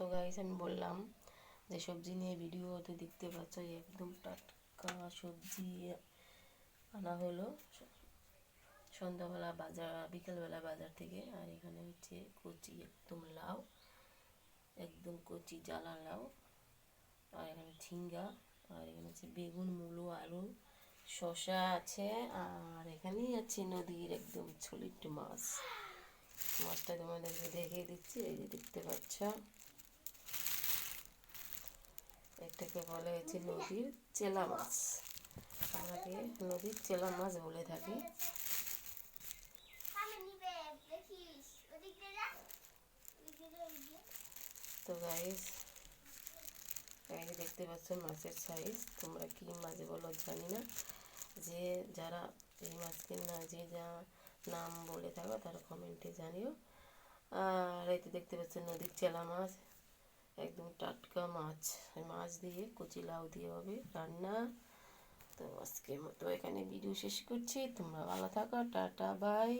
তো গাইস আমি বললাম যে সবজি নিয়ে ভিডিওতে দেখতে পাচ্ছ একদম টাটকা সবজি আনা হলো। সন্ধ্যাবেলা বাজার, বিকালবেলা বাজার থেকে। আর এখানে হচ্ছে কচি, একদম লাউ, একদম কচি জ্বালা লাউ। আর এখানে ঝিঙ্গা, আর এখানে হচ্ছে বেগুন, মূলো, আলু শশা আছে। আর এখানেই আছে নদীর একদম ছোলিট মাছ। মাছটা তোমাদেরকে দেখিয়ে দিচ্ছি, এই যে দেখতে পাচ্ছ। এটাকে বলে হচ্ছে নদীর চেলা মাছ। আমাকে নদীর চেলা মাছ বলে থাকি। তো গাইস এই যে দেখতে পাচ্ছ মাছের সাইজ তোমরা কি মাছ বলো জানি না। যে যারা এই মাছকে না যে যা নাম বলে থাকো তারা কমেন্টে জানিও। আর এই তো দেখতে পাচ্ছ নদীর চেলা মাছ। একদম টাটকা মাছ মাছ দিয়ে কচি লাউ দিয়ে হবে রান্না। তো আজকের মতো এখানে ভিডিও শেষ করছি। তোমরা ভালো থাকো, টাটা বাই